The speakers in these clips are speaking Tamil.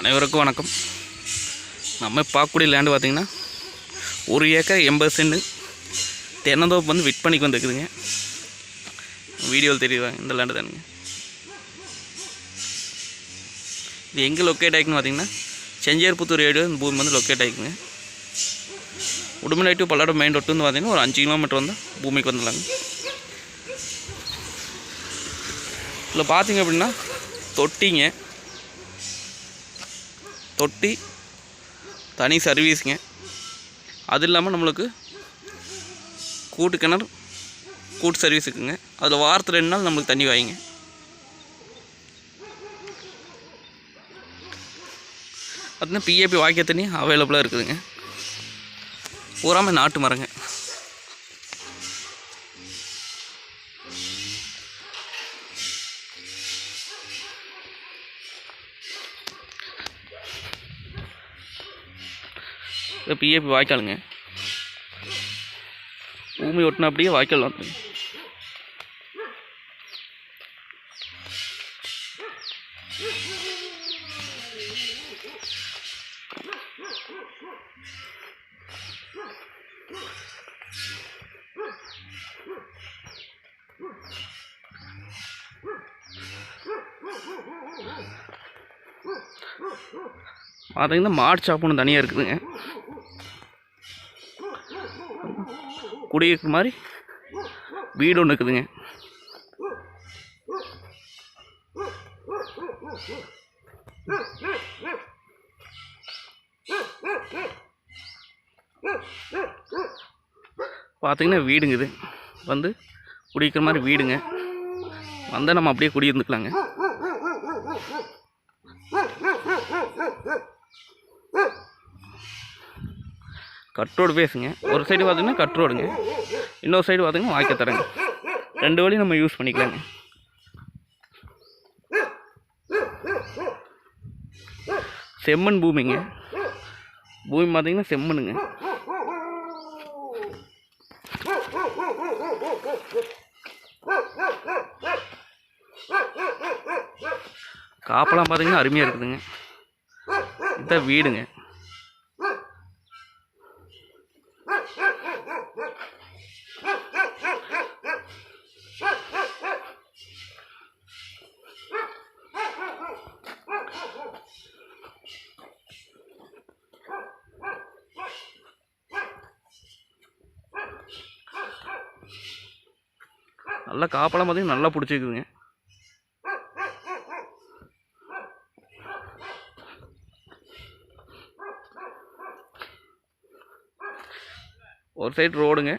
அனைவருக்கும் வணக்கம். நம்ம பார்க்கக்கூடிய லேண்டு பார்த்திங்கன்னா ஒரு ஏக்கர் எண்பது சென்ட்டு தென்னந்தோப்பு வந்து விற்பனைக்கு வந்துருக்குதுங்க. வீடியோவில் தெரியுவாங்க இந்த லேண்டு தானுங்க. இது எங்கே லொக்கேட் ஆகிக்குன்னு பார்த்தீங்கன்னா செஞ்சேர்புத்தூர் ஏடு இந்த பூமி வந்து locate ஆகிக்குங்க Udumalai to Palladam main road வந்து பார்த்திங்கன்னா ஒரு அஞ்சு கிலோமீட்டர் வந்து பூமிக்கு வந்துடலாங்க. இதில் பார்த்திங்க அப்படின்னா தொட்டிங்க. தொட்டி தனி சர்வீஸுங்க அது இல்லாமல் நம்மளுக்கு கூட்டு கிணறு கூட்டு சர்வீஸ் இருக்குங்க அதில் வாரத்தில் ரெண்டு நாள் நம்மளுக்கு தண்ணி வாங்கிங்க அதுனா பிஏபி வாக்கிய தண்ணி அவைலபிளாக இருக்குதுங்க. பூராமல் நாட்டு மரங்க. பிஏபி வாய்க்காலுங்க. பூமி ஒட்டின அப்படியே வாய்க்கால் வந்து பார்த்தீங்கன்னா மாடு சாப்பிடணும் ஒன்று தனியாக இருக்குதுங்க. குடியிருக்கிற மாதிரி வீடு ஒன்று இருக்குதுங்க. பார்த்தீங்கன்னா வீடுங்க இது. வந்து குடியிருக்கிற மாதிரி வீடுங்க. வந்தால் நம்ம அப்படியே குடியிருந்துக்கலாங்க. கட் ரோடு பேசுங்க. ஒரு சைடு பார்த்தீங்கன்னா கட் ரோடுங்க இன்னொரு சைடு பார்த்தீங்கன்னா வாய்க்க ரெண்டு வழி நம்ம யூஸ் பண்ணிக்கலாங்க. செம்மண் பூமிங்க. பூமி பார்த்தீங்கன்னா செம்மண்ணுங்க. காப்பெல்லாம் பார்த்தீங்கன்னா அருமையாக இருக்குதுங்க. இதான் வீடுங்க. நல்லா காப்பெல்லாம் பார்த்தீங்கன்னா நல்லா பிடிச்சிருக்குதுங்க. ஒரு சைடு ரோடுங்க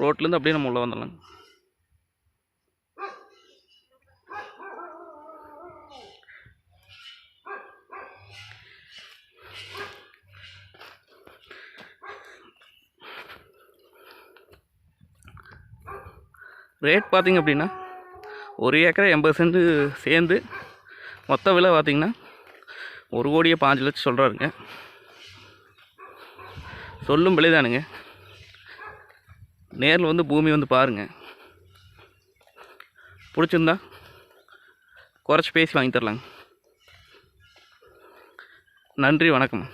ரோட்லேருந்து அப்படியே நம்ம உள்ளே வந்துடலாங்க. ரேட் பார்த்திங்க அப்படின்னா ஒரு ஏக்கரை எண்பது சென்ட் சேர்ந்து மொத்த விலை பார்த்திங்கன்னா ஒரு கோடியே பாஞ்சு லட்சம் சொல்கிறாருங்க சொல்லும் விலை தானுங்க நேரில் வந்து பூமி வந்து பாருங்கள் பிடிச்சிருந்தா குறைச்சி பேசி வாங்கி தரலாங்க. நன்றி வணக்கம்.